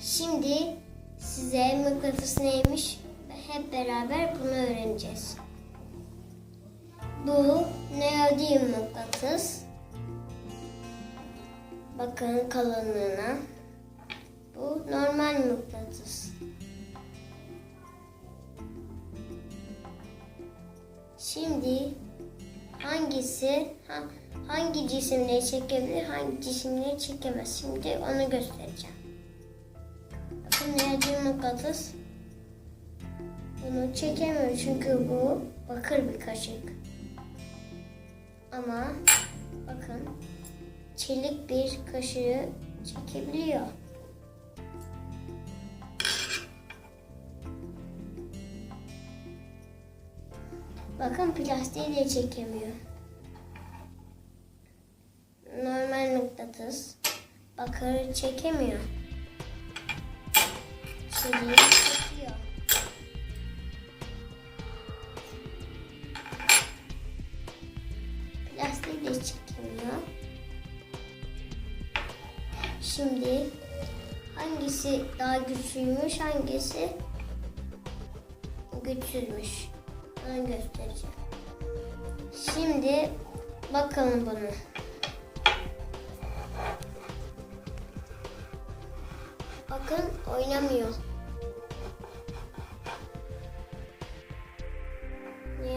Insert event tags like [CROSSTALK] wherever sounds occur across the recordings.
Şimdi size mıknatıs neymiş hep beraber bunu öğreneceğiz. Bu neodyum mıknatıs. Bakın kalınlığına. Bu normal mıknatıs. Şimdi hangisi ha- hangi cisimleri çekebilir, hangi cisimleri çekemez? Şimdi onu göstereceğim. Neodyum mıknatıs bunu çekemiyor çünkü bu bakır bir kaşık. Ama bakın çelik bir kaşığı çekebiliyor. Bakın plastiği de çekemiyor. Normal mıknatıs bakırı çekemiyor. Çeliği çekiyor. Şimdi hangisi daha güçlüymüş, hangisi güçsüzmüş? Onu göstereceğim. Şimdi bakalım bunu. Bakın oynamıyor.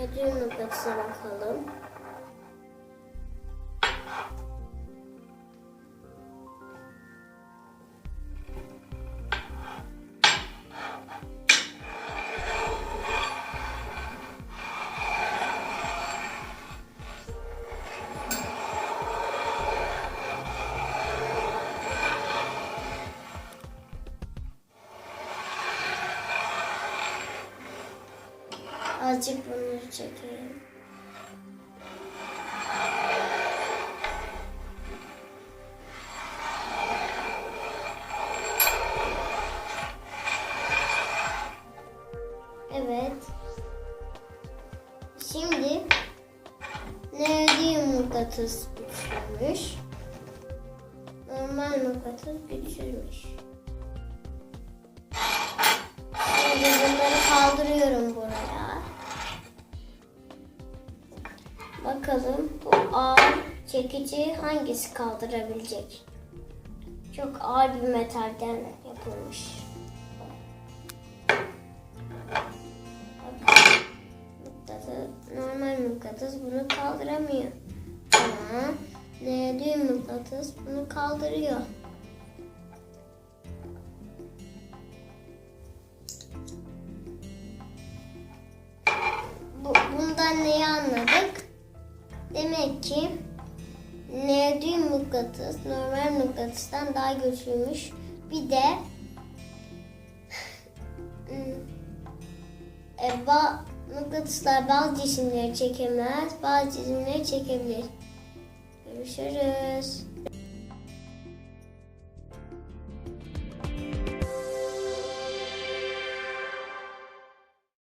Niyadür mıknatıs'a bakalım. Azıcık bunları çekeyim. Evet. Şimdi neodyum mıknatıs güçlüymüş. Normal mıknatıs güçsüzmüş. Şimdi bunları kaldırıyorum buraya. Bakalım bu ağır çekici hangisi kaldırabilecek? Çok ağır bir metalden yapılmış. Mıknatıs, normal mıknatıs bunu kaldıramıyor. Ama neodyum mıknatıs bunu kaldırıyor. Bu, bundan neyi anladık? Demek ki neodyum mıknatıs normal mıknatıstan daha güçlüymüş. Bir de [LAUGHS] e, ba- mıknatıslar bazı cisimleri çekemez, bazı cisimleri çekebilir. Görüşürüz.